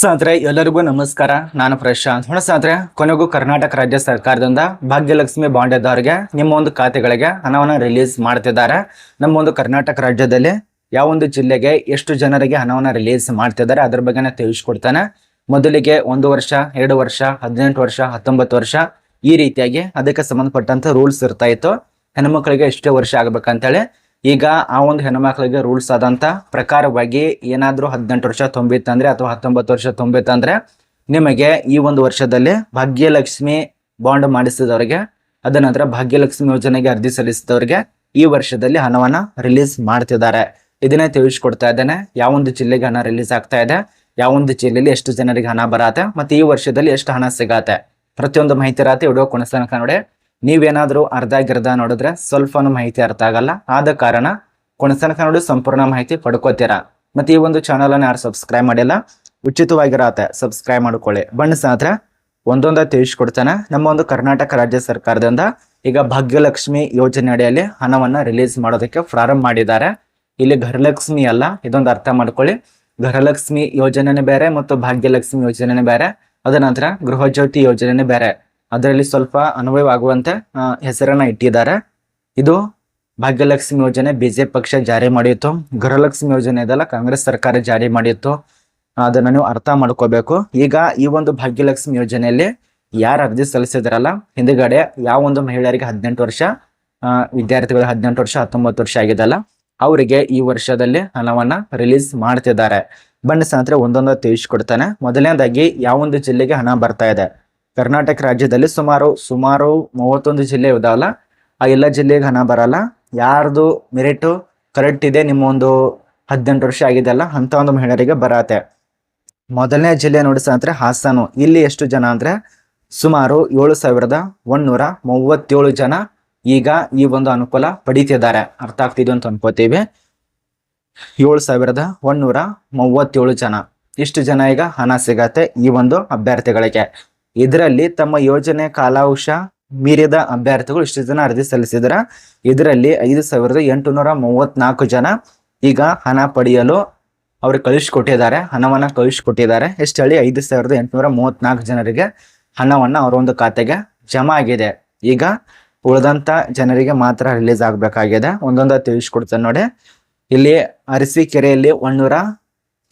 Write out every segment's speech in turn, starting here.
ಸಾದ್ರೆ ಎಲ್ಲರಿಗೂ ನಮಸ್ಕಾರ. ನಾನು ಪ್ರಶಾಂತ್. ಹೊಣಸಾದ್ರೆ ಕೊನೆಗೂ ಕರ್ನಾಟಕ ರಾಜ್ಯ ಸರ್ಕಾರದಿಂದ ಭಾಗ್ಯಲಕ್ಷ್ಮಿ ಬಾಂಡ್ ಇದ್ದವರಿಗೆ ನಿಮ್ಮ ಒಂದು ಖಾತೆಗಳಿಗೆ ಹಣವನ್ನು ರಿಲೀಸ್ ಮಾಡ್ತಿದ್ದಾರೆ. ನಮ್ಮ ಒಂದು ಕರ್ನಾಟಕ ರಾಜ್ಯದಲ್ಲಿ ಯಾವ ಒಂದು ಜಿಲ್ಲೆಗೆ ಎಷ್ಟು ಜನರಿಗೆ ಹಣವನ್ನು ರಿಲೀಸ್ ಮಾಡ್ತಿದ್ದಾರೆ ಅದ್ರ ಬಗ್ಗೆ ತಿಳಿಸ್ಕೊಡ್ತಾನೆ. ಮೊದಲಿಗೆ ಒಂದು ವರ್ಷ, ಎರಡು ವರ್ಷ, ಹದಿನೆಂಟು ವರ್ಷ, ಹತ್ತೊಂಬತ್ತು ವರ್ಷ ಈ ರೀತಿಯಾಗಿ ಅದಕ್ಕೆ ಸಂಬಂಧಪಟ್ಟಂತ ರೂಲ್ಸ್ ಇರ್ತಾ ಇತ್ತು. ಹೆಣ್ಮಕ್ಳಿಗೆ ಎಷ್ಟೇ ವರ್ಷ ಆಗ್ಬೇಕಂತೇಳಿ ಈಗ ಆ ಒಂದು ಹೆಣ್ಮಕ್ಳಿಗೆ ರೂಲ್ಸ್ ಆದಂತ ಪ್ರಕಾರವಾಗಿ ಏನಾದರೂ ಹದಿನೆಂಟು ವರ್ಷ ತುಂಬಿತ್ತಂದ್ರೆ ಅಥವಾ ಹತ್ತೊಂಬತ್ತು ವರ್ಷ ತುಂಬಿತ್ತಂದ್ರೆ ನಿಮಗೆ ಈ ಒಂದು ವರ್ಷದಲ್ಲಿ ಭಾಗ್ಯಲಕ್ಷ್ಮಿ ಬಾಂಡ್ ಮಾಡಿಸಿದವರಿಗೆ, ಅದ ನಂತರ ಭಾಗ್ಯಲಕ್ಷ್ಮಿ ಯೋಜನೆಗೆ ಅರ್ಜಿ ಸಲ್ಲಿಸಿದವರಿಗೆ ಈ ವರ್ಷದಲ್ಲಿ ಹಣವನ್ನ ರಿಲೀಸ್ ಮಾಡ್ತಿದ್ದಾರೆ. ಇದನ್ನೇ ತಿಳಿಸ್ಕೊಡ್ತಾ ಇದ್ದೇನೆ. ಯಾವ ಒಂದು ಜಿಲ್ಲೆಗೆ ಹಣ ರಿಲೀಸ್ ಆಗ್ತಾ ಇದೆ, ಯಾವ ಒಂದು ಜಿಲ್ಲೆಯಲ್ಲಿ ಎಷ್ಟು ಜನರಿಗೆ ಹಣ ಬರತ್ತೆ, ಮತ್ತೆ ಈ ವರ್ಷದಲ್ಲಿ ಎಷ್ಟು ಹಣ ಸಿಗತ್ತೆ. ಪ್ರತಿಯೊಂದು ಮಾಹಿತಿ ರಾತ್ರಿ ವಿಡಿಯೋ ಕೊನೆಸ್ತನಕ ನೋಡಿ. ನೀವೇನಾದ್ರೂ ಅರ್ಧ ಗಿರ್ಧ ನೋಡಿದ್ರೆ ಸ್ವಲ್ಪನೂ ಮಾಹಿತಿ ಅರ್ಥ ಆಗಲ್ಲ. ಆದ ಕಾರಣ ಕೊಣಸನಕ ನೋಡಿ ಸಂಪೂರ್ಣ ಮಾಹಿತಿ ಪಡ್ಕೋತೀರಾ. ಮತ್ತು ಈ ಒಂದು ಚಾನಲನ್ನು ಯಾರು ಸಬ್ಸ್ಕ್ರೈಬ್ ಮಾಡಿಲ್ಲ, ಉಚಿತವಾಗಿರತ್ತೆ. ಸಬ್ಸ್ಕ್ರೈಬ್ ಮಾಡ್ಕೊಳ್ಳಿ. ಬಣ್ಣ ಸಾತ್ರ ಒಂದೊಂದ ತಿಳಿಸ್ಕೊಡ್ತಾನೆ. ನಮ್ಮ ಒಂದು ಕರ್ನಾಟಕ ರಾಜ್ಯ ಸರ್ಕಾರದಿಂದ ಈಗ ಭಾಗ್ಯಲಕ್ಷ್ಮಿ ಯೋಜನೆ ಅಡಿಯಲ್ಲಿ ಹಣವನ್ನು ರಿಲೀಸ್ ಮಾಡೋದಕ್ಕೆ ಪ್ರಾರಂಭ ಮಾಡಿದ್ದಾರೆ. ಇಲ್ಲಿ ಗೃಹಲಕ್ಷ್ಮಿ ಅಲ್ಲ, ಇದೊಂದು ಅರ್ಥ ಮಾಡ್ಕೊಳ್ಳಿ. ಗೃಹಲಕ್ಷ್ಮಿ ಯೋಜನೆನೇ ಬೇರೆ ಮತ್ತು ಭಾಗ್ಯಲಕ್ಷ್ಮಿ ಯೋಜನೆನೇ ಬೇರೆ. ಅದ ನಂತರ ಗೃಹಜ್ಯೋತಿ ಯೋಜನೆನೇ ಬೇರೆ. ಅದರಲ್ಲಿ ಸ್ವಲ್ಪ ಅನ್ವಯವಾಗುವಂತೆ ಹೆಸರನ್ನ ಇಟ್ಟಿದ್ದಾರೆ. ಇದು ಭಾಗ್ಯಲಕ್ಷ್ಮಿ ಯೋಜನೆ ಬಿಜೆಪಿ ಪಕ್ಷ ಜಾರಿ ಮಾಡಿತ್ತು. ಗೃಹಲಕ್ಷ್ಮಿ ಯೋಜನೆ ಇದೆಲ್ಲ, ಕಾಂಗ್ರೆಸ್ ಸರ್ಕಾರ ಜಾರಿ ಮಾಡಿತ್ತು. ಅದನ್ನ ನೀವು ಅರ್ಥ ಮಾಡ್ಕೋಬೇಕು. ಈಗ ಈ ಒಂದು ಭಾಗ್ಯಲಕ್ಷ್ಮಿ ಯೋಜನೆಯಲ್ಲಿ ಯಾರು ಅರ್ಜಿ ಸಲ್ಲಿಸಿದ್ರಲ್ಲ, ಹಿಂದುಗಡೆ ಯಾವ ಒಂದು ಮಹಿಳೆಯರಿಗೆ ಹದಿನೆಂಟು ವರ್ಷ ವಿದ್ಯಾರ್ಥಿಗಳು ಹದಿನೆಂಟು ವರ್ಷ, ಹತ್ತೊಂಬತ್ತು ವರ್ಷ ಆಗಿದೆಲ್ಲ, ಅವರಿಗೆ ಈ ವರ್ಷದಲ್ಲಿ ಹಣವನ್ನ ರಿಲೀಸ್ ಮಾಡ್ತಿದ್ದಾರೆ. ಬಣ್ಣ ಸಂತ್ರೆ ಒಂದೊಂದು ತಿಳಿಸ್ಕೊಡ್ತಾನೆ. ಮೊದಲನೇದಾಗಿ, ಯಾವ ಒಂದು ಜಿಲ್ಲೆಗೆ ಹಣ ಬರ್ತಾ ಇದೆ. ಕರ್ನಾಟಕ ರಾಜ್ಯದಲ್ಲಿ ಸುಮಾರು ಸುಮಾರು ಮೂವತ್ತೊಂದು ಜಿಲ್ಲೆ ಇದಾವಲ್ಲ? ಆ ಎಲ್ಲ ಜಿಲ್ಲೆಗೆ ಹಣ ಬರಲ್ಲ. ಯಾರ್ದು ಮೆರಿಟು ಕರೆಕ್ಟ್ ಇದೆ, ನಿಮ್ಮ ಒಂದು ಹದಿನೆಂಟು ವರ್ಷ ಆಗಿದೆಯಲ್ಲ ಅಂತ ಒಂದು ಮಹಿಳೆಯರಿಗೆ ಬರತ್ತೆ. ಮೊದಲನೇ ಜಿಲ್ಲೆ ನೋಡಿಸ ಅಂದ್ರೆ ಹಾಸನು. ಇಲ್ಲಿ ಎಷ್ಟು ಜನ ಅಂದ್ರೆ, ಸುಮಾರು ಏಳು ಸಾವಿರದ ಒಂದೂರ ಮೂವತ್ತೇಳು ಜನ ಈಗ ಈ ಒಂದು ಅನುಕೂಲ ಪಡೀತಿದ್ದಾರೆ. ಅರ್ಥ ಆಗ್ತಿದ್ವಿ ಅಂತ ಅನ್ಕೋತೀವಿ. ಏಳು ಸಾವಿರದ ಒಂದೂರ ಮೂವತ್ತೇಳು ಜನ. ಇಷ್ಟು ಜನ ಈಗ ಹಣ ಸಿಗತ್ತೆ ಈ ಒಂದು ಅಭ್ಯರ್ಥಿಗಳಿಗೆ. ಇದರಲ್ಲಿ ತಮ್ಮ ಯೋಜನೆ ಕಾಲಾಂಶ ಮೀರಿದ ಅಭ್ಯರ್ಥಿಗಳು ಇಷ್ಟು ಜನ ಅರ್ಜಿ ಸಲ್ಲಿಸಿದ್ರ. ಇದರಲ್ಲಿ ಐದು ಸಾವಿರದ ಎಂಟುನೂರ ಮೂವತ್ನಾಲ್ಕು ಜನ ಈಗ ಹಣ ಪಡೆಯಲು ಅವ್ರಿಗೆ ಕಳಿಸ್ಕೊಟ್ಟಿದ್ದಾರೆ ಹಣವನ್ನ ಕಳಿಸ್ಕೊಟ್ಟಿದ್ದಾರೆ ಎಷ್ಟು ಹೇಳಿ ಐದು ಸಾವಿರದ ಎಂಟುನೂರ ಮೂವತ್ನಾಲ್ಕು ಜನರಿಗೆ ಹಣವನ್ನ ಅವರ ಒಂದು ಖಾತೆಗೆ ಜಮಾ ಆಗಿದೆ. ಈಗ ಉಳಿದಂತ ಜನರಿಗೆ ಮಾತ್ರ ರಿಲೀಸ್ ಆಗಬೇಕಾಗಿದೆ. ಒಂದೊಂದು ತಿಳಿಸ್ಕೊಡ್ತೇನೆ ನೋಡಿ. ಇಲ್ಲಿ ಅರಸೀಕೆರೆಯಲ್ಲಿ ಒಂದೂರ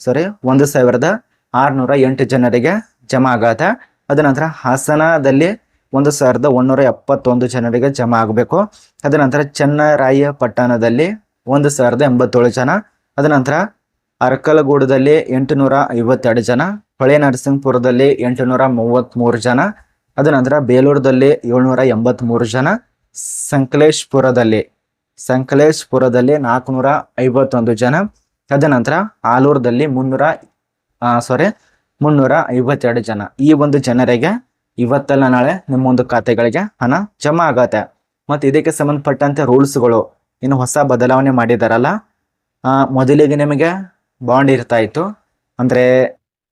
ಸಾರಿ ಒಂದು ಸಾವಿರದ ಆರ್ನೂರ ಎಂಟು ಜನರಿಗೆ ಜಮಾ ಆಗತ್ತೆ ಅದ ನಂತರ ಹಾಸನದಲ್ಲಿ ಒಂದು ಸಾವಿರದ ಒಂದೂರ ಎಪ್ಪತ್ತೊಂದು ಜನರಿಗೆ ಜಮಾ ಆಗಬೇಕು. ಅದ ನಂತರ ಚನ್ನರಾಯಪಟ್ಟಣದಲ್ಲಿ ಒಂದು ಸಾವಿರದ ಎಂಬತ್ತೇಳು ಜನ. ಅದ ನಂತರ ಅರಕಲಗೂಡದಲ್ಲಿ ಎಂಟುನೂರ ಐವತ್ತೆರಡು ಜನ. ಹೊಳೆ ನರಸಿಂಹಪುರದಲ್ಲಿ ಎಂಟುನೂರ ಮೂವತ್ತ್ಮೂರು ಜನ. ಅದ ನಂತರ ಬೇಲೂರದಲ್ಲಿ ಏಳ್ನೂರ ಎಂಬತ್ತ್ಮೂರು ಜನ. ಸಂಕಲೇಶ್ಪುರದಲ್ಲಿ ಸಂಕಲೇಶ್ಪುರದಲ್ಲಿ ನಾಲ್ಕುನೂರ ಐವತ್ತೊಂದು ಜನ. ತದನಂತರ ಆಲೂರದಲ್ಲಿ ಮುನ್ನೂರ ಸಾರಿ ಮುನ್ನೂರ ಐವತ್ತೆರಡು ಜನ. ಈ ಒಂದು ಜನರಿಗೆ ಇವತ್ತಲ್ಲ ನಾಳೆ ನಿಮ್ಮೊಂದು ಖಾತೆಗಳಿಗೆ ಹಣ ಜಮಾ ಆಗತ್ತೆ. ಮತ್ತು ಇದಕ್ಕೆ ಸಂಬಂಧಪಟ್ಟಂತೆ ರೂಲ್ಸ್ಗಳು ಇನ್ನು ಹೊಸ ಬದಲಾವಣೆ ಮಾಡಿದಾರಲ್ಲ ಮೊದಲಿಗೆ ನಿಮಗೆ ಬಾಂಡ್ ಇರ್ತಾ ಇತ್ತು. ಅಂದರೆ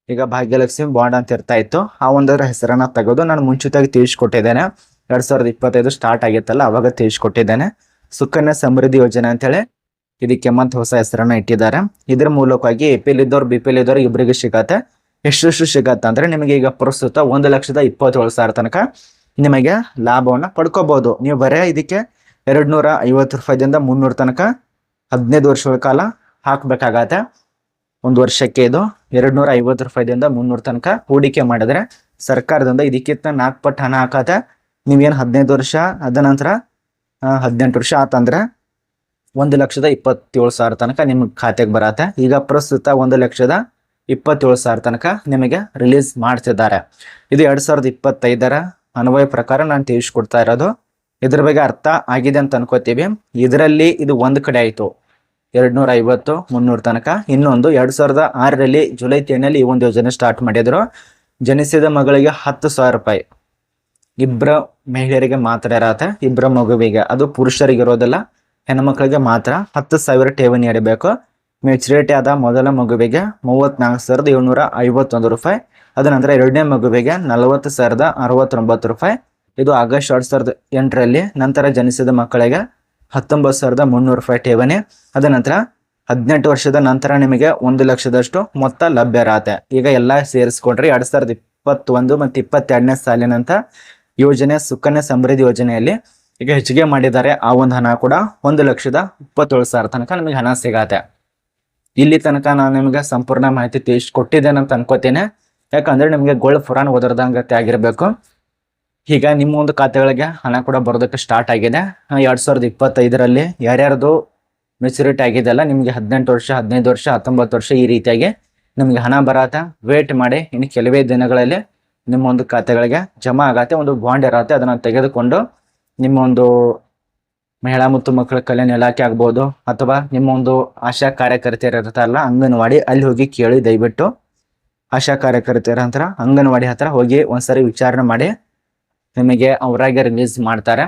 ಈಗ ಭಾಗ್ಯಲಕ್ಷ್ಮಿ ಬಾಂಡ್ ಅಂತ ಇರ್ತಾ ಇತ್ತು. ಆ ಒಂದರ ಹೆಸರನ್ನ ತೆಗೆದು ನಾನು ಮುಂಚಿತವಾಗಿ ತಿಳಿಸ್ಕೊಟ್ಟಿದ್ದೇನೆ. ಎರಡು ಸಾವಿರದ ಇಪ್ಪತ್ತೈದು ಸ್ಟಾರ್ಟ್ ಆಗಿತ್ತಲ್ಲ, ಅವಾಗ ತಿಳಿಸ್ಕೊಟ್ಟಿದ್ದೇನೆ. ಸುಕನ್ಯಾ ಸಮೃದ್ಧಿ ಯೋಜನೆ ಅಂತೇಳಿ ಇದಕ್ಕೆ ಮತ್ತೆ ಹೊಸ ಹೆಸರನ್ನ ಇಟ್ಟಿದ್ದಾರೆ. ಇದ್ರ ಮೂಲಕವಾಗಿ ಎ ಪಿ ಎಲ್ ಇದ್ದವ್ರು ಬಿ ಪಿ ಎಲ್ ಇದ್ದವ್ರು ಇಬ್ಬರಿಗೆ ಸಿಗತ್ತೆ. ಎಷ್ಟೆಷ್ಟು ಸಿಗತ್ತೆ ಅಂದ್ರೆ ನಿಮಗೆ ಈಗ ಪ್ರಸ್ತುತ ಒಂದು ಲಕ್ಷದ ಇಪ್ಪತ್ತೇಳು ಸಾವಿರ ತನಕ ನಿಮಗೆ ಲಾಭವನ್ನು ಪಡ್ಕೋಬಹುದು ನೀವು ಬರೇ ಇದಕ್ಕೆ ಎರಡ್ ನೂರ ಐವತ್ತು ರೂಪಾಯಿದಿಂದ ಮುನ್ನೂರು ತನಕ ಹದಿನೈದು ವರ್ಷಗಳ ಕಾಲ ಹಾಕಬೇಕಾಗತ್ತೆ. ಒಂದು ವರ್ಷಕ್ಕೆ ಇದು ಎರಡ್ ನೂರ ಐವತ್ತು ರೂಪಾಯಿದಿಂದ ಮುನ್ನೂರು ತನಕ ಹೂಡಿಕೆ ಮಾಡಿದ್ರೆ ಸರ್ಕಾರದಿಂದ ಇದಕ್ಕಿಂತ ನಾಲ್ಕು ಪಟ್ಟು ಹಣ ಹಾಕತ್ತೆ. ನೀವೇನು ಹದಿನೈದು ವರ್ಷ ಅದ ನಂತರ ಹದಿನೆಂಟು ವರ್ಷ ಆತಂದ್ರೆ ಒಂದು ಲಕ್ಷದ ಇಪ್ಪತ್ತೇಳು ಸಾವಿರ ತನಕ ನಿಮ್ಮ ಖಾತೆಗೆ ಬರತ್ತೆ. ಈಗ ಪ್ರಸ್ತುತ ಒಂದು ಲಕ್ಷದ ಇಪ್ಪತ್ತೇಳು ಸಾವಿರ ತನಕ ನಿಮಗೆ ರಿಲೀಸ್ ಮಾಡ್ತಿದ್ದಾರೆ. ಇದು ಎರಡು ಸಾವಿರದ ಇಪ್ಪತ್ತೈದರ ಅನುಭವ ಪ್ರಕಾರ ನಾನು ತಿಳಿಸ್ಕೊಡ್ತಾ ಇರೋದು. ಇದ್ರ ಬಗ್ಗೆ ಅರ್ಥ ಆಗಿದೆ ಅಂತ ಅನ್ಕೋತೀವಿ. ಇದರಲ್ಲಿ ಇದು ಒಂದು ಕಡೆ ಆಯಿತು. ಎರಡ್ ನೂರ ಐವತ್ತು, ಮುನ್ನೂರು ತನಕ. ಇನ್ನೊಂದು ಎರಡು ಸಾವಿರದ ಆರರಲ್ಲಿ ಜುಲೈ ತಿಂಗಳಲ್ಲಿ ಈ ಒಂದು ಯೋಜನೆ ಸ್ಟಾರ್ಟ್ ಮಾಡಿದ್ರು. ಜನಿಸಿದ ಮಗಳಿಗೆ ಹತ್ತು ಸಾವಿರ ರೂಪಾಯಿ. ಇಬ್ಬರ ಮಹಿಳೆಯರಿಗೆ ಮಾತ್ರ ಇರತ್ತೆ. ಇಬ್ಬರ ಮಗುವಿಗೆ. ಅದು ಪುರುಷರಿಗೆ ಇರೋದಿಲ್ಲ ಹೆಣ್ಮಕ್ಳಿಗೆ ಮಾತ್ರ ಹತ್ತು ಸಾವಿರ ಠೇವಣಿ ಇಡಬೇಕು ಮೆಚುರಿಟಿ ಆದ ಮೊದಲ ಮಗುವಿಗೆ ಮೂವತ್ನಾಲ್ಕು ಸಾವಿರದ ಏಳ್ನೂರ ಐವತ್ತೊಂದು ರೂಪಾಯಿ ಅದ ನಂತರ ಎರಡನೇ ಮಗುವಿಗೆ ನಲವತ್ತು ಸಾವಿರದ ಅರವತ್ತೊಂಬತ್ತು ರೂಪಾಯಿ. ಇದು ಆಗಸ್ಟ್ ಎರಡು ಸಾವಿರದ ಎಂಟರಲ್ಲಿ ನಂತರ ಜನಿಸಿದ ಮಕ್ಕಳಿಗೆ ಹತ್ತೊಂಬತ್ತು ಸಾವಿರದ ಮುನ್ನೂರು ರೂಪಾಯಿ ಠೇವಣಿ ಅದ ನಂತರ ಹದಿನೆಂಟು ವರ್ಷದ ನಂತರ ನಿಮಗೆ ಒಂದು ಲಕ್ಷದಷ್ಟು ಮೊತ್ತ ಲಭ್ಯ ಇರತ್ತೆ. ಈಗ ಎಲ್ಲ ಸೇರಿಸ್ಕೊಂಡ್ರೆ ಎರಡು ಸಾವಿರದ ಇಪ್ಪತ್ತೊಂದು ಮತ್ತು ಇಪ್ಪತ್ತೆರಡನೇ ಸಾಲಿನಂತ ಯೋಜನೆ, ಸುಕನ್ಯಾ ಸಮೃದ್ಧಿ ಯೋಜನೆಯಲ್ಲಿ ಈಗ ಹೆಚ್ಚಿಗೆ ಮಾಡಿದ್ದಾರೆ. ಆ ಒಂದು ಹಣ ಕೂಡ ಒಂದು ಲಕ್ಷದ ಇಪ್ಪತ್ತೇಳು ಸಾವಿರ ತನಕ ನಿಮಗೆ ಹಣ ಸಿಗತ್ತೆ. ಇಲ್ಲಿ ತನಕ ನಾನು ನಿಮಗೆ ಸಂಪೂರ್ಣ ಮಾಹಿತಿ ತಿಳಿಸ್ಕೊಟ್ಟಿದ್ದೇನೆ ಅಂತ ಅನ್ಕೋತೇನೆ. ಯಾಕಂದ್ರೆ ನಿಮಗೆ ಗೋಲ್ಡ್ ಫುರಾನ್ ಓದರ್ದಂಗತೆ ಆಗಿರಬೇಕು. ಈಗ ನಿಮ್ಮ ಒಂದು ಖಾತೆಗಳಿಗೆ ಹಣ ಕೂಡ ಬರೋದಕ್ಕೆ ಸ್ಟಾರ್ಟ್ ಆಗಿದೆ. ಎರಡು ಸಾವಿರದ ಇಪ್ಪತ್ತೈದರಲ್ಲಿ ಯಾರ್ಯಾರದು ಮೆಚುರಿಟಿ ಆಗಿದೆಯಲ್ಲ ನಿಮಗೆ ಹದಿನೆಂಟು ವರ್ಷ, ಹದಿನೈದು ವರ್ಷ, ಹತ್ತೊಂಬತ್ತು ವರ್ಷ ಈ ರೀತಿಯಾಗಿ ನಿಮಗೆ ಹಣ ಬರತ್ತೆ. ವೇಟ್ ಮಾಡಿ, ಇನ್ನು ಕೆಲವೇ ದಿನಗಳಲ್ಲಿ ನಿಮ್ಮ ಒಂದು ಖಾತೆಗಳಿಗೆ ಜಮಾ ಆಗತ್ತೆ, ಒಂದು ಬಾಂಡ್ ಇರತ್ತೆ. ಅದನ್ನು ತೆಗೆದುಕೊಂಡು ನಿಮ್ಮ ಒಂದು ಮಹಿಳಾ ಮತ್ತು ಮಕ್ಕಳ ಕಲ್ಯಾಣ ಇಲಾಖೆ ಆಗ್ಬೋದು ಅಥವಾ ನಿಮ್ಮ ಒಂದು ಆಶಾ ಕಾರ್ಯಕರ್ತೆಯರು ಇರ್ತಾರಲ್ಲ ಅಂಗನವಾಡಿ ಅಲ್ಲಿ ಹೋಗಿ ಕೇಳಿ ದಯವಿಟ್ಟು ಆಶಾ ಕಾರ್ಯಕರ್ತೆಯರ ಹತ್ರ, ಅಂಗನವಾಡಿ ಹತ್ರ ಹೋಗಿ ಒಂದ್ಸರಿ ವಿಚಾರಣೆ ಮಾಡಿ ನಿಮಗೆ ಅವರಾಗೆ ರಿಲೀಸ್ ಮಾಡ್ತಾರೆ.